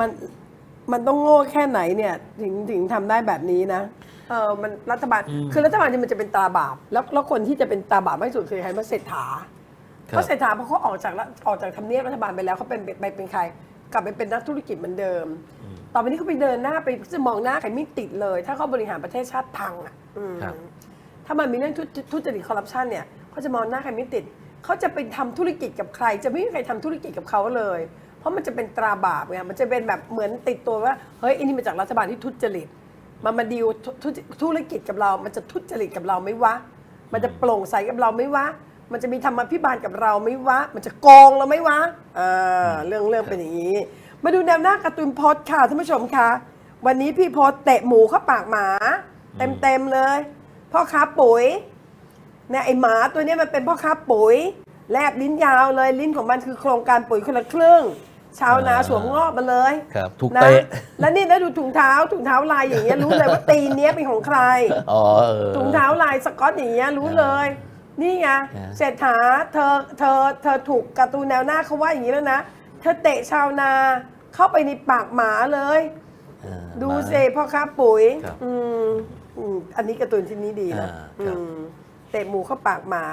มันมันต้องโง่แค่ไหนเนี่ยถึงถึงทำได้แบบนี้นะเออมันรัฐบาลอืมคือรัฐบาลเนี่ยมันจะเป็นตราบาปแล้วแล้วคนที่จะเป็นตราบาปมากที่สุดคือใครมาเศรษฐาครัเพบราะเศรษฐาพอเขาออกจากละออกจากทำเนียบรัฐบาลไปแล้วเขาเป็นไปเป็นใคร กลับไปเป็นนักธุรกิจเหมือนเดิม ต่อไปนี้เขาไปเดินหน้าไปจะมองหน้าใครไม่ติดเลย ถ้าเขาบริหารประเทศชาติพังอะอืมครับถ้ามันมีเรื่องทุทุจริตคอร์รัปชันเนี่ยเขาจะมองหน้าใครไม่ติดเขาจะไปทำธุรกิจกับใคร จะไม่มีใครทำธุรกิจกับเขาเลย เพราะมันจะเป็นตราบาปไงมันจะเป็นแบบเหมือนติดตัวว่าเฮ้ยอันนี้มาจากรัฐบาลที่ทุจริตมันมาดีลธุธุธุรกิจกับเรา มันจะทุจริตกับเราไหม่วะ มันจะโปร่งใสกับเราไหม่วะ มันจะมีธรรมพิบาลกับเราไหม่วะ มันจะโกงเราไหม่วะอ่าเรื่องเรื่องเป็นอย่างนี้ มาดูแนวหน้าการ์ตูนโพสต์ค่ะท่านผู้ชมคะวันนี้พี่โพสต์เตะหมูเข้าปากหมา เต็มเต็มๆเลย พ่อค้าปุ๋ยเนี่ยไอหมาตัวเนี้ยมันเป็นพ่อค้าปุ๋ยแลบลิ้นยาวเลยลิ้นของมันคือโครงการปุ๋ยคนละครึ่ง ชาวนาอ่าสวมงอกมาเลยครับถูกนะเตะแล้วนี่นะดูถุงเท้าถุงเท้าลายอย่างเงี้ยรู้เลยว่าตีนเนี้ยเป็นของใครอ๋อเออถุงเท้าลายสกอตอย่างเงี้ยรู้เลย นี่ไงอ่าเศรษฐาเธอเธอเธอถูกการ์ตูนแนวหน้าเขาว่าอย่างนี้แล้วนะเธอเตะชาวนาเข้าไปในปากหมาเลยเออดูมาเซพ่อค้าปุ๋ยครับอืมอืมอันนี้การ์ตูนชิ้นนี้ดีนะอ่าครับอืมเตะหมูเข้าปากหมา